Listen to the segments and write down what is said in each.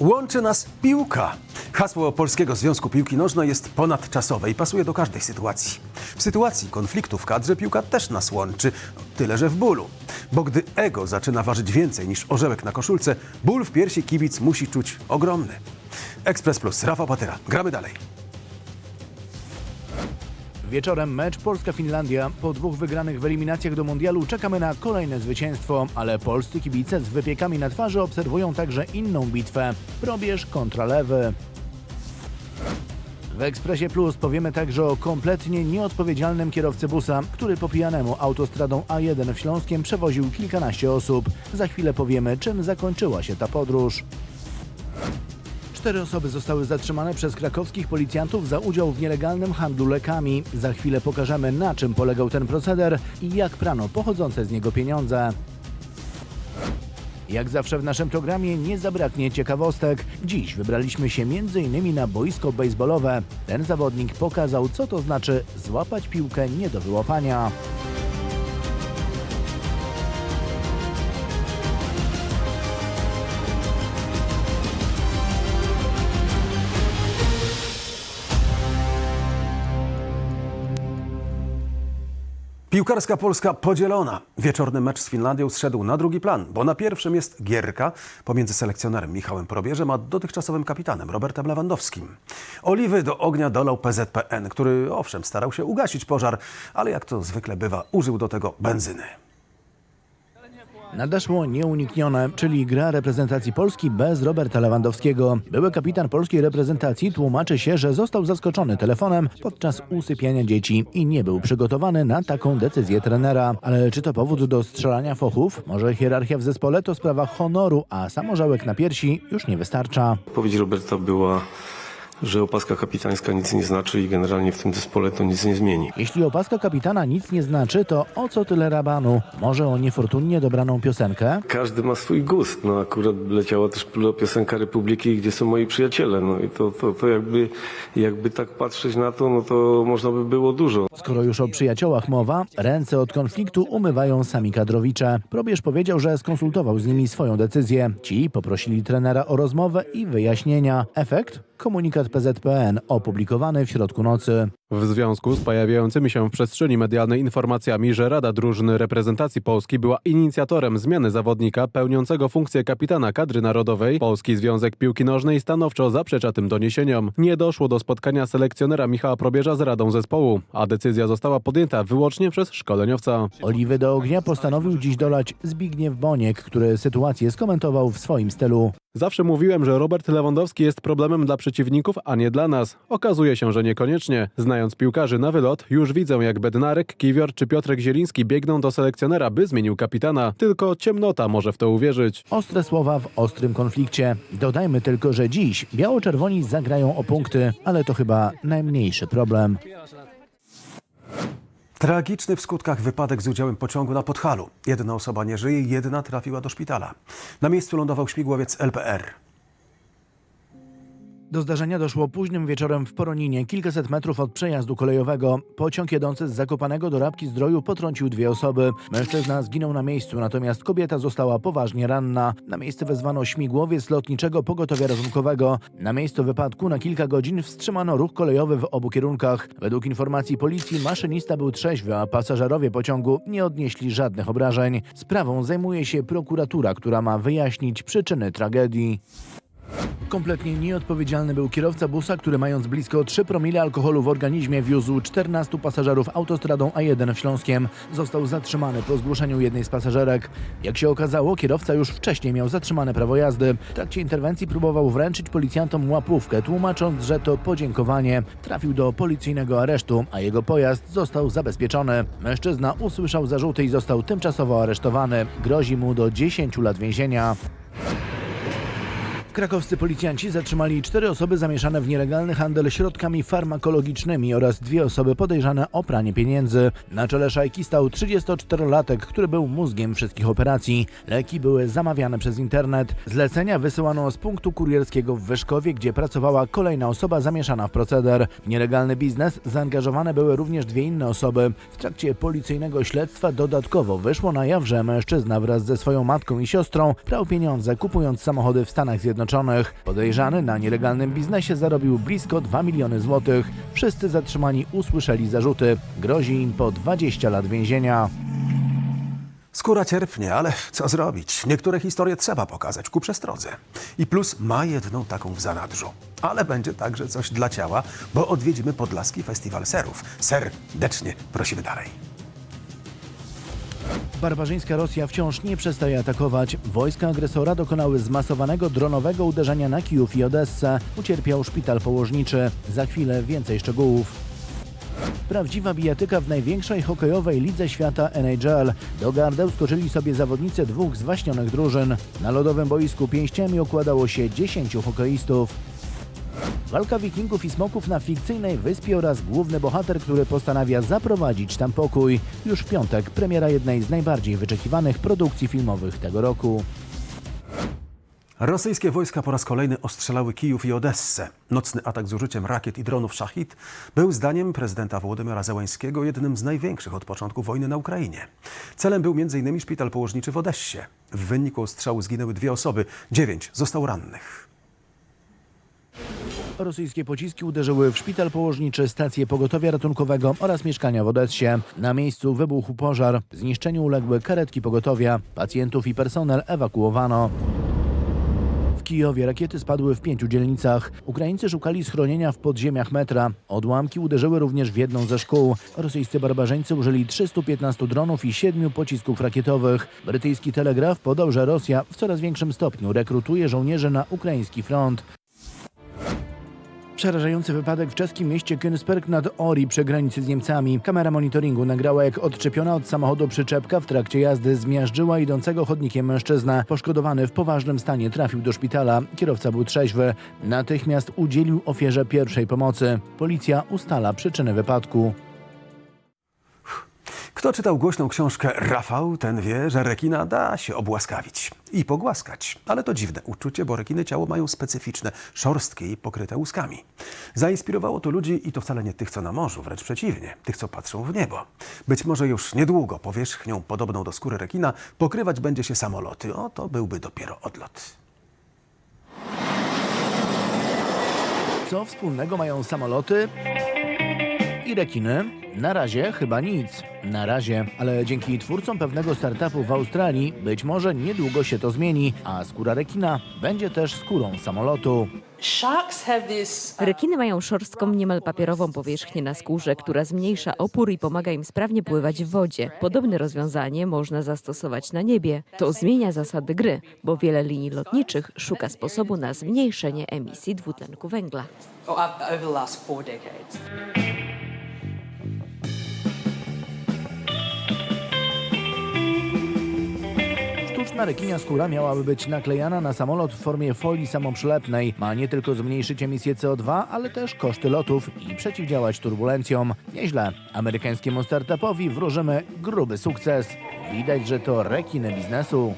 Łączy nas piłka. Hasło Polskiego Związku Piłki Nożnej jest ponadczasowe i pasuje do każdej sytuacji. W sytuacji konfliktu w kadrze piłka też nas łączy, no, tyle że w bólu. Bo gdy ego zaczyna ważyć więcej niż orzełek na koszulce, ból w piersi kibic musi czuć ogromny. Ekspres Plus, Rafał Patyra. Gramy dalej. Wieczorem mecz Polska-Finlandia. Po dwóch wygranych w eliminacjach do mundialu czekamy na kolejne zwycięstwo, ale polscy kibice z wypiekami na twarzy obserwują także inną bitwę. Probierz kontra lewy. W Ekspresie Plus powiemy także o kompletnie nieodpowiedzialnym kierowcy busa, który po pijanemu autostradą A1 w Śląskiem przewoził kilkanaście osób. Za chwilę powiemy, czym zakończyła się ta podróż. Cztery osoby zostały zatrzymane przez krakowskich policjantów za udział w nielegalnym handlu lekami. Za chwilę pokażemy, na czym polegał ten proceder i jak prano pochodzące z niego pieniądze. Jak zawsze w naszym programie nie zabraknie ciekawostek. Dziś wybraliśmy się m.in. na boisko baseballowe. Ten zawodnik pokazał, co to znaczy złapać piłkę nie do wyłapania. Piłkarska Polska podzielona. Wieczorny mecz z Finlandią zszedł na drugi plan, bo na pierwszym jest gierka pomiędzy selekcjonerem Michałem Probierzem a dotychczasowym kapitanem Robertem Lewandowskim. Oliwy do ognia dolał PZPN, który owszem starał się ugasić pożar, ale jak to zwykle bywa, użył do tego benzyny. Nadeszło nieuniknione, czyli gra reprezentacji Polski bez Roberta Lewandowskiego. Były kapitan polskiej reprezentacji tłumaczy się, że został zaskoczony telefonem podczas usypiania dzieci i nie był przygotowany na taką decyzję trenera. Ale czy to powód do strzelania fochów? Może hierarchia w zespole to sprawa honoru, a samożałek na piersi już nie wystarcza. Odpowiedź Roberta była, że opaska kapitańska nic nie znaczy i generalnie w tym zespole to nic nie zmieni. Jeśli opaska kapitana nic nie znaczy, to o co tyle rabanu? Może o niefortunnie dobraną piosenkę? Każdy ma swój gust. No akurat leciała też piosenka Republiki, gdzie są moi przyjaciele. No i to, to, to jakby, jakby tak patrzeć na to, no to można by było dużo. Skoro już o przyjaciołach mowa, ręce od konfliktu umywają sami kadrowicze. Probierz powiedział, że skonsultował z nimi swoją decyzję. Ci poprosili trenera o rozmowę i wyjaśnienia. Efekt? Komunikat PZPN opublikowany w środku nocy. W związku z pojawiającymi się w przestrzeni medialnej informacjami, że Rada Drużyny Reprezentacji Polski była inicjatorem zmiany zawodnika pełniącego funkcję kapitana kadry narodowej, Polski Związek Piłki Nożnej stanowczo zaprzecza tym doniesieniom. Nie doszło do spotkania selekcjonera Michała Probierza z Radą Zespołu, a decyzja została podjęta wyłącznie przez szkoleniowca. Oliwy do ognia postanowił dziś dolać Zbigniew Boniek, który sytuację skomentował w swoim stylu. Zawsze mówiłem, że Robert Lewandowski jest problemem dla przeciwników, a nie dla nas. Okazuje się, że niekoniecznie. Znając piłkarzy na wylot, już widzę jak Bednarek, Kiwior czy Piotrek Zieliński biegną do selekcjonera, by zmienił kapitana. Tylko ciemnota może w to uwierzyć. Ostre słowa w ostrym konflikcie. Dodajmy tylko, że dziś biało-czerwoni zagrają o punkty, ale to chyba najmniejszy problem. Tragiczny w skutkach wypadek z udziałem pociągu na Podhalu. Jedna osoba nie żyje, jedna trafiła do szpitala. Na miejscu lądował śmigłowiec LPR. Do zdarzenia doszło późnym wieczorem w Poroninie, kilkaset metrów od przejazdu kolejowego. Pociąg jadący z Zakopanego do Rabki Zdroju potrącił dwie osoby. Mężczyzna zginął na miejscu, natomiast kobieta została poważnie ranna. Na miejsce wezwano śmigłowiec lotniczego pogotowia ratunkowego. Na miejscu wypadku na kilka godzin wstrzymano ruch kolejowy w obu kierunkach. Według informacji policji maszynista był trzeźwy, a pasażerowie pociągu nie odnieśli żadnych obrażeń. Sprawą zajmuje się prokuratura, która ma wyjaśnić przyczyny tragedii. Kompletnie nieodpowiedzialny był kierowca busa, który mając blisko 3 promile alkoholu w organizmie wiózł 14 pasażerów autostradą A1 w Śląskiem. Został zatrzymany po zgłoszeniu jednej z pasażerek. Jak się okazało, kierowca już wcześniej miał zatrzymane prawo jazdy. W trakcie interwencji próbował wręczyć policjantom łapówkę, tłumacząc, że to podziękowanie. Trafił do policyjnego aresztu, a jego pojazd został zabezpieczony. Mężczyzna usłyszał zarzuty i został tymczasowo aresztowany. Grozi mu do 10 lat więzienia. Krakowscy policjanci zatrzymali cztery osoby zamieszane w nielegalny handel środkami farmakologicznymi oraz dwie osoby podejrzane o pranie pieniędzy. Na czele szajki stał 34-latek, który był mózgiem wszystkich operacji. Leki były zamawiane przez internet. Zlecenia wysyłano z punktu kurierskiego w Wyszkowie, gdzie pracowała kolejna osoba zamieszana w proceder. W nielegalny biznes zaangażowane były również dwie inne osoby. W trakcie policyjnego śledztwa dodatkowo wyszło na jaw, że mężczyzna wraz ze swoją matką i siostrą prał pieniądze kupując samochody w Stanach Zjednoczonych. Podejrzany na nielegalnym biznesie zarobił blisko 2 miliony złotych. Wszyscy zatrzymani usłyszeli zarzuty. Grozi im po 20 lat więzienia. Skóra cierpnie, ale co zrobić? Niektóre historie trzeba pokazać ku przestrodze. I plus ma jedną taką w zanadrzu. Ale będzie także coś dla ciała, bo odwiedzimy Podlaski Festiwal Serów. Serdecznie prosimy dalej. Barbarzyńska Rosja wciąż nie przestaje atakować. Wojska agresora dokonały zmasowanego dronowego uderzenia na Kijów i Odessę. Ucierpiał szpital położniczy. Za chwilę więcej szczegółów. Prawdziwa bijatyka w największej hokejowej lidze świata NHL. Do gardeł skoczyli sobie zawodnicy dwóch zwaśnionych drużyn. Na lodowym boisku pięściami okładało się 10 hokeistów. Walka wikingów i smoków na fikcyjnej wyspie oraz główny bohater, który postanawia zaprowadzić tam pokój. Już w piątek premiera jednej z najbardziej wyczekiwanych produkcji filmowych tego roku. Rosyjskie wojska po raz kolejny ostrzelały Kijów i Odessę. Nocny atak z użyciem rakiet i dronów Szachid był zdaniem prezydenta Wołodymyra Zełańskiego jednym z największych od początku wojny na Ukrainie. Celem był m.in. szpital położniczy w Odessie. W wyniku ostrzału zginęły dwie osoby, dziewięć zostało rannych. Rosyjskie pociski uderzyły w szpital położniczy, stację pogotowia ratunkowego oraz mieszkania w Odessie. Na miejscu wybuchł pożar. Zniszczeniu uległy karetki pogotowia. Pacjentów i personel ewakuowano. W Kijowie rakiety spadły w pięciu dzielnicach. Ukraińcy szukali schronienia w podziemiach metra. Odłamki uderzyły również w jedną ze szkół. Rosyjscy barbarzyńcy użyli 315 dronów i 7 pocisków rakietowych. Brytyjski telegraf podał, że Rosja w coraz większym stopniu rekrutuje żołnierzy na ukraiński front. Przerażający wypadek w czeskim mieście Königsberg nad Ori przy granicy z Niemcami. Kamera monitoringu nagrała, jak odczepiona od samochodu przyczepka w trakcie jazdy zmiażdżyła idącego chodnikiem mężczyznę. Poszkodowany w poważnym stanie trafił do szpitala. Kierowca był trzeźwy. Natychmiast udzielił ofierze pierwszej pomocy. Policja ustala przyczyny wypadku. Kto czytał głośną książkę Rafał, ten wie, że rekina da się obłaskawić i pogłaskać. Ale to dziwne uczucie, bo rekiny ciało mają specyficzne, szorstkie i pokryte łuskami. Zainspirowało to ludzi i to wcale nie tych, co na morzu, wręcz przeciwnie, tych, co patrzą w niebo. Być może już niedługo powierzchnią podobną do skóry rekina pokrywać będzie się samoloty. O, to byłby dopiero odlot. Co wspólnego mają samoloty i rekiny? Na razie chyba nic. Na razie, ale dzięki twórcom pewnego startupu w Australii być może niedługo się to zmieni, a skóra rekina będzie też skórą samolotu. Uh, Rekiny mają szorstką, niemal papierową powierzchnię na skórze, która zmniejsza opór i pomaga im sprawnie pływać w wodzie. Podobne rozwiązanie można zastosować na niebie. To zmienia zasady gry, bo wiele linii lotniczych szuka sposobu na zmniejszenie emisji dwutlenku węgla. Sztuczna rekinia skóra miałaby być naklejana na samolot w formie folii samoprzylepnej. Ma nie tylko zmniejszyć emisję CO2, ale też koszty lotów i przeciwdziałać turbulencjom. Nieźle. Amerykańskiemu startupowi wróżymy gruby sukces. Widać, że to rekiny biznesu.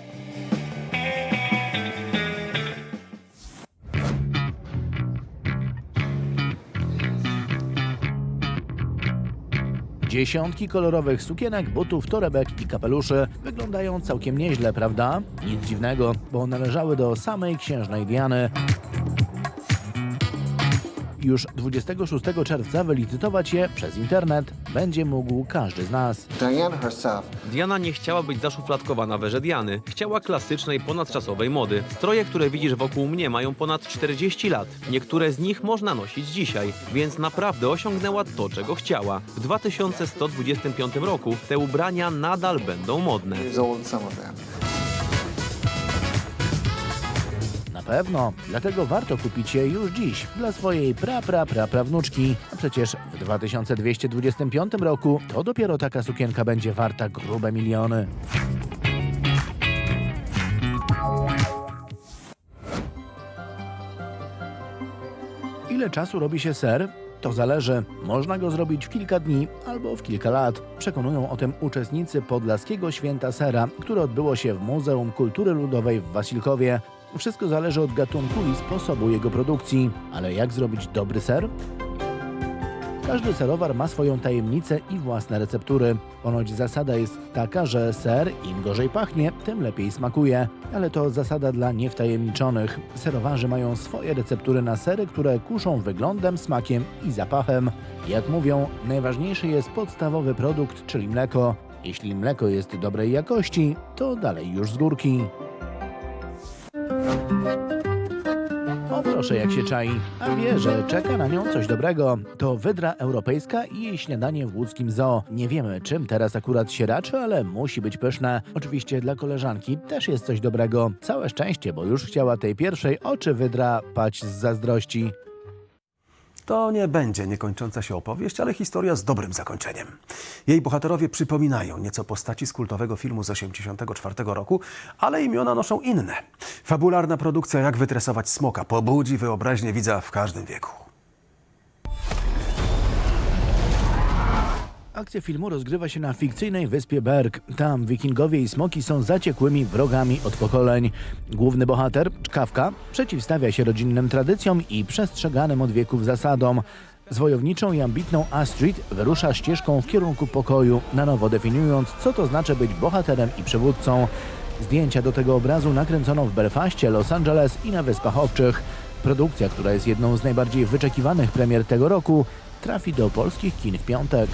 Dziesiątki kolorowych sukienek, butów, torebek i kapeluszy wyglądają całkiem nieźle, prawda? Nic dziwnego, bo należały do samej księżnej Diany. Już 26 czerwca wylicytować je przez internet będzie mógł każdy z nas. Diana herself Diana nie chciała być zaszufladkowana w erze Diany. Chciała klasycznej, ponadczasowej mody. Stroje, które widzisz wokół mnie mają ponad 40 lat. Niektóre z nich można nosić dzisiaj, więc naprawdę osiągnęła to, czego chciała. W 2125 roku te ubrania nadal będą modne. Pewno, dlatego warto kupić je już dziś dla swojej pra pra pra prawnuczki. A przecież w 2225 roku to dopiero taka sukienka będzie warta grube miliony. Ile czasu robi się ser? To zależy. Można go zrobić w kilka dni albo w kilka lat. Przekonują o tym uczestnicy Podlaskiego Święta Sera, które odbyło się w Muzeum Kultury Ludowej w Wasilkowie. Wszystko zależy od gatunku i sposobu jego produkcji. Ale jak zrobić dobry ser? Każdy serowar ma swoją tajemnicę i własne receptury. Ponoć zasada jest taka, że ser im gorzej pachnie, tym lepiej smakuje. Ale to zasada dla niewtajemniczonych. Serowarzy mają swoje receptury na sery, które kuszą wyglądem, smakiem i zapachem. Jak mówią, najważniejszy jest podstawowy produkt, czyli mleko. Jeśli mleko jest dobrej jakości, to dalej już z górki. O proszę, jak się czai. A wie, że czeka na nią coś dobrego. To wydra europejska i jej śniadanie w łódzkim zoo. Nie wiemy, czym teraz akurat się raczy, ale musi być pyszne. Oczywiście dla koleżanki też jest coś dobrego. Całe szczęście, bo już chciała tej pierwszej oczy wydra pać z zazdrości. To nie będzie niekończąca się opowieść, ale historia z dobrym zakończeniem. Jej bohaterowie przypominają nieco postaci z kultowego filmu z 1984 roku, ale imiona noszą inne. Fabularna produkcja Jak wytresować smoka pobudzi wyobraźnię widza w każdym wieku. Akcja filmu rozgrywa się na fikcyjnej wyspie Berg. Tam wikingowie i smoki są zaciekłymi wrogami od pokoleń. Główny bohater, Czkawka, przeciwstawia się rodzinnym tradycjom i przestrzeganym od wieków zasadom. Z wojowniczą i ambitną Astrid wyrusza ścieżką w kierunku pokoju, na nowo definiując, co to znaczy być bohaterem i przywódcą. Zdjęcia do tego obrazu nakręcono w Belfaście, Los Angeles i na Wyspach Owczych. Produkcja, która jest jedną z najbardziej wyczekiwanych premier tego roku, trafi do polskich kin w piątek.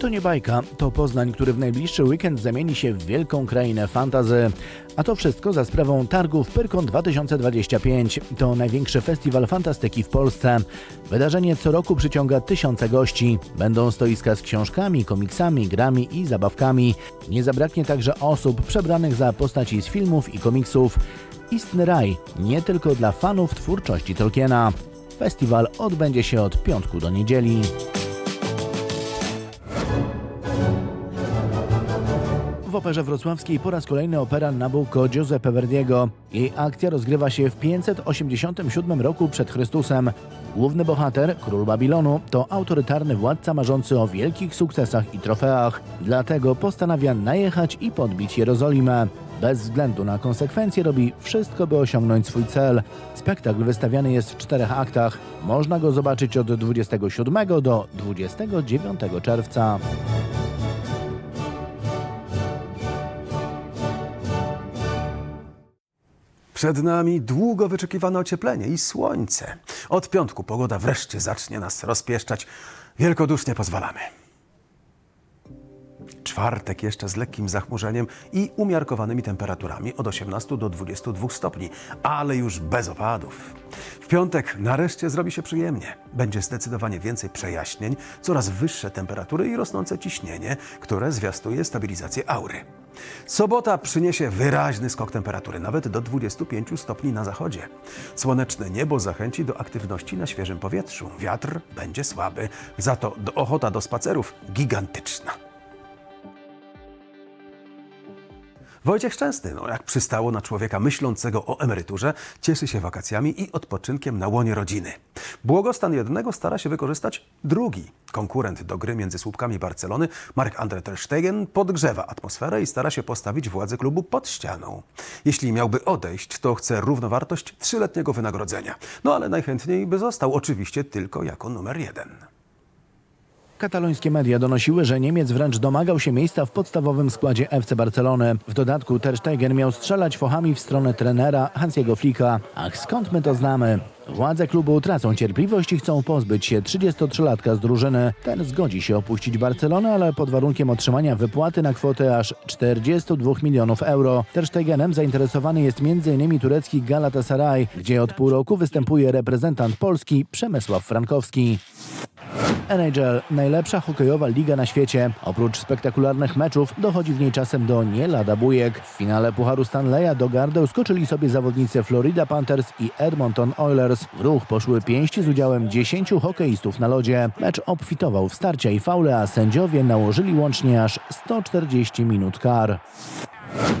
To nie bajka, to Poznań, który w najbliższy weekend zamieni się w wielką krainę fantazy. A to wszystko za sprawą targów Pyrkon 2025. To największy festiwal fantastyki w Polsce. Wydarzenie co roku przyciąga tysiące gości. Będą stoiska z książkami, komiksami, grami i zabawkami. Nie zabraknie także osób przebranych za postaci z filmów i komiksów. Istny raj, nie tylko dla fanów twórczości Tolkiena. Festiwal odbędzie się od piątku do niedzieli. W Operze Wrocławskiej po raz kolejny opera Nabucco Giuseppe Verdiego. Jej akcja rozgrywa się w 587 roku przed Chrystusem. Główny bohater, król Babilonu, to autorytarny władca marzący o wielkich sukcesach i trofeach. Dlatego postanawia najechać i podbić Jerozolimę. Bez względu na konsekwencje robi wszystko, by osiągnąć swój cel. Spektakl wystawiany jest w czterech aktach. Można go zobaczyć od 27 do 29 czerwca. Przed nami długo wyczekiwane ocieplenie i słońce. Od piątku pogoda wreszcie zacznie nas rozpieszczać. Wielkodusznie pozwalamy. Czwartek jeszcze z lekkim zachmurzeniem i umiarkowanymi temperaturami od 18 do 22 stopni, ale już bez opadów. W piątek nareszcie zrobi się przyjemnie. Będzie zdecydowanie więcej przejaśnień, coraz wyższe temperatury i rosnące ciśnienie, które zwiastuje stabilizację aury. Sobota przyniesie wyraźny skok temperatury, nawet do 25 stopni na zachodzie. Słoneczne niebo zachęci do aktywności na świeżym powietrzu. Wiatr będzie słaby, za to ochota do spacerów gigantyczna. Wojciech Szczęsny, no jak przystało na człowieka myślącego o emeryturze, cieszy się wakacjami i odpoczynkiem na łonie rodziny. Błogostan jednego stara się wykorzystać drugi. Konkurent do gry między słupkami Barcelony, Marc-André ter Stegen, podgrzewa atmosferę i stara się postawić władzę klubu pod ścianą. Jeśli miałby odejść, to chce równowartość trzyletniego wynagrodzenia. No ale najchętniej by został, oczywiście tylko jako numer jeden. Katalońskie media donosiły, że Niemiec wręcz domagał się miejsca w podstawowym składzie FC Barcelony. W dodatku Ter Stegen miał strzelać fochami w stronę trenera Hansiego Flicka. Ach, skąd my to znamy? Władze klubu tracą cierpliwość i chcą pozbyć się 33-latka z drużyny. Ten zgodzi się opuścić Barcelonę, ale pod warunkiem otrzymania wypłaty na kwotę aż 42 milionów euro. Ter Stegenem zainteresowany jest m.in. turecki Galatasaray, gdzie od pół roku występuje reprezentant Polski Przemysław Frankowski. NHL, najlepsza hokejowa liga na świecie. Oprócz spektakularnych meczów dochodzi w niej czasem do nie lada bujek. W finale Pucharu Stanleya do gardeł skoczyli sobie zawodnicy Florida Panthers i Edmonton Oilers. W ruch poszły pięści z udziałem 10 hokeistów na lodzie. Mecz obfitował w starcia i faule, a sędziowie nałożyli łącznie aż 140 minut kar.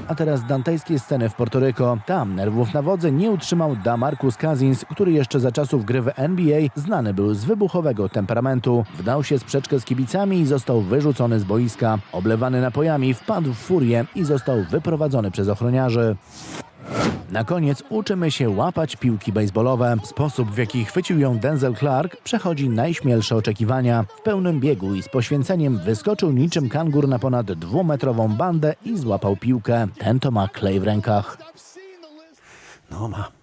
A teraz dantejskie sceny w Portoryko. Tam nerwów na wodze nie utrzymał Damarcus Cousins, który jeszcze za czasów gry w NBA znany był z wybuchowego temperamentu. Wdał się w sprzeczkę z kibicami i został wyrzucony z boiska. Oblewany napojami wpadł w furię i został wyprowadzony przez ochroniarzy. Na koniec uczymy się łapać piłki baseballowe. Sposób, w jaki chwycił ją Denzel Clark, przechodzi najśmielsze oczekiwania. W pełnym biegu i z poświęceniem wyskoczył niczym kangur na ponad dwumetrową bandę i złapał piłkę. Ten to ma klej w rękach. No ma.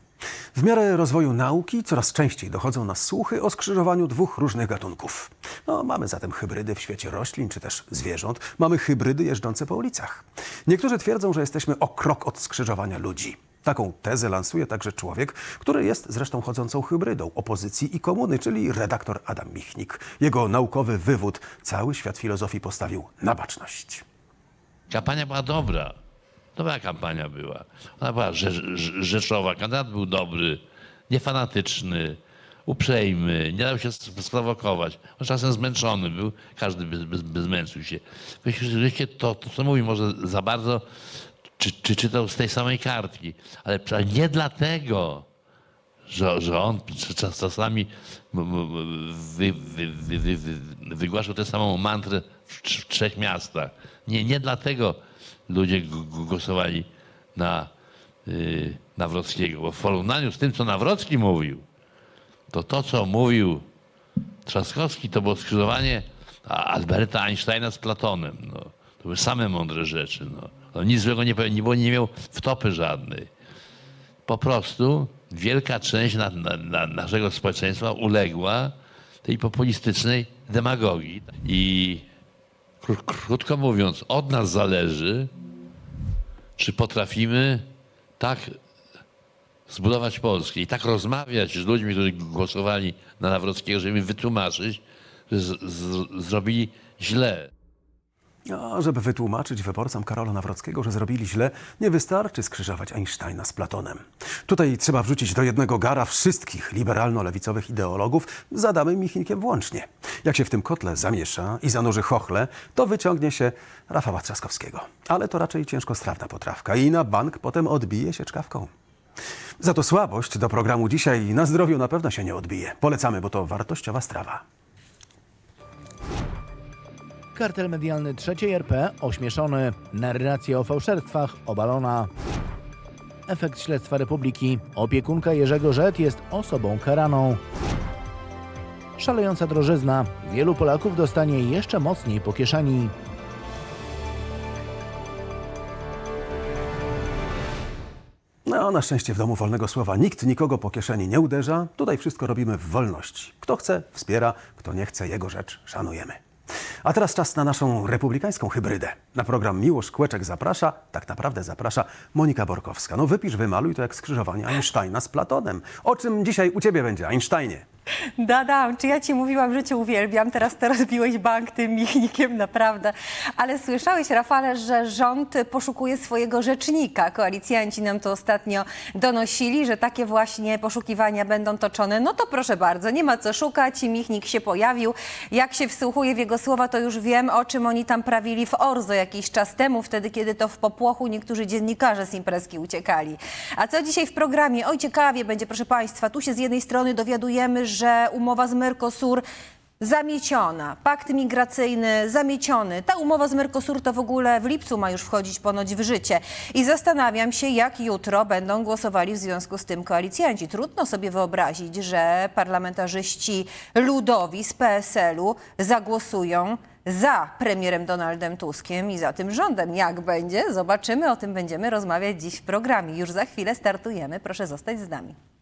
W miarę rozwoju nauki coraz częściej dochodzą nas słuchy o skrzyżowaniu dwóch różnych gatunków. No, mamy zatem hybrydy w świecie roślin czy też zwierząt. Mamy hybrydy jeżdżące po ulicach. Niektórzy twierdzą, że jesteśmy o krok od skrzyżowania ludzi. Taką tezę lansuje także człowiek, który jest zresztą chodzącą hybrydą opozycji i komuny, czyli redaktor Adam Michnik. Jego naukowy wywód cały świat filozofii postawił na baczność. Kampania była dobra. Dobra kampania była. Ona była rze- rze- rzeczowa. Kandydat był dobry, niefanatyczny, uprzejmy, nie dał się sprowokować. On czasem zmęczony był, każdy by, by, by zmęczył się. Wiecie, to, to, co mówi, może za bardzo czy, czy czytał z tej samej kartki, ale nie dlatego, że, że on czas- czasami wy, wy, wy, wy, wy, wygłaszał tę samą mantrę w, w trzech miastach. Nie, nie dlatego ludzie głosowali na yy, Nawrockiego, bo w porównaniu z tym, co Nawrocki mówił, to to, co mówił Trzaskowski, to było skrzyżowanie Alberta Einsteina z Platonem. No. To były same mądre rzeczy. No. On nic złego nie, powie- nie, było, nie miał wtopy żadnej po prostu wielka część na, na, na naszego społeczeństwa uległa tej populistycznej demagogii. I krótko mówiąc, od nas zależy, czy potrafimy tak zbudować Polskę i tak rozmawiać z ludźmi, którzy głosowali na Nawrockiego, żeby im wytłumaczyć, że zrobili źle. A żeby wytłumaczyć wyborcom Karola Nawrockiego, że zrobili źle, nie wystarczy skrzyżować Einsteina z Platonem. Tutaj trzeba wrzucić do jednego gara wszystkich liberalno-lewicowych ideologów, z Adamem Michnikiem włącznie. Jak się w tym kotle zamiesza i zanurzy chochle, to wyciągnie się Rafała Trzaskowskiego. Ale to raczej ciężkostrawna potrawka i na bank potem odbije się czkawką. Za to słabość do programu dzisiaj na zdrowiu na pewno się nie odbije. Polecamy, bo to wartościowa strawa. Kartel medialny trzeciej RP ośmieszony. Narracja o fałszerstwach obalona. Efekt śledztwa Republiki. Opiekunka Jerzego Rzet jest osobą karaną. Szalejąca drożyzna. Wielu Polaków dostanie jeszcze mocniej po kieszeni. No, na szczęście w domu wolnego słowa nikt nikogo po kieszeni nie uderza. Tutaj wszystko robimy w wolności. Kto chce, wspiera, kto nie chce, jego rzecz szanujemy. A teraz czas na naszą republikańską hybrydę. Na program Miłosz Kłeczek zaprasza, tak naprawdę zaprasza Monika Borkowska. No wypisz, wymaluj to jak skrzyżowanie Einsteina z Platonem. O czym dzisiaj u ciebie będzie, Einsteinie? Dadam, czy ja ci mówiłam, że cię uwielbiam, teraz to rozbiłeś bank tym michnikiem, naprawdę. Ale słyszałeś, Rafale, że rząd poszukuje swojego rzecznika. Koalicjanci nam to ostatnio donosili, że takie właśnie poszukiwania będą toczone. No to proszę bardzo, nie ma co szukać, michnik się pojawił. Jak się wsłuchuję w jego słowa, to już wiem, o czym oni tam prawili w Orzo jakiś czas temu, wtedy, kiedy to w popłochu niektórzy dziennikarze z imprezki uciekali. A co dzisiaj w programie? Oj, ciekawie będzie, proszę Państwa. Tu się z jednej strony dowiadujemy, że umowa z Mercosur zamieciona, pakt migracyjny zamieciony. Ta umowa z Mercosur to w ogóle w lipcu ma już wchodzić ponoć w życie. I zastanawiam się, jak jutro będą głosowali w związku z tym koalicjanci. Trudno sobie wyobrazić, że parlamentarzyści ludowi z PSL-u zagłosują za premierem Donaldem Tuskiem i za tym rządem. Jak będzie? Zobaczymy. O tym będziemy rozmawiać dziś w programie. Już za chwilę startujemy. Proszę zostać z nami.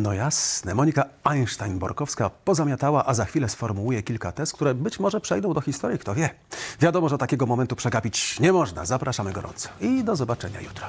No jasne. Monika Einstein-Borkowska pozamiatała, a za chwilę sformułuje kilka tez, które być może przejdą do historii, kto wie. Wiadomo, że takiego momentu przegapić nie można. Zapraszamy gorąco i do zobaczenia jutro.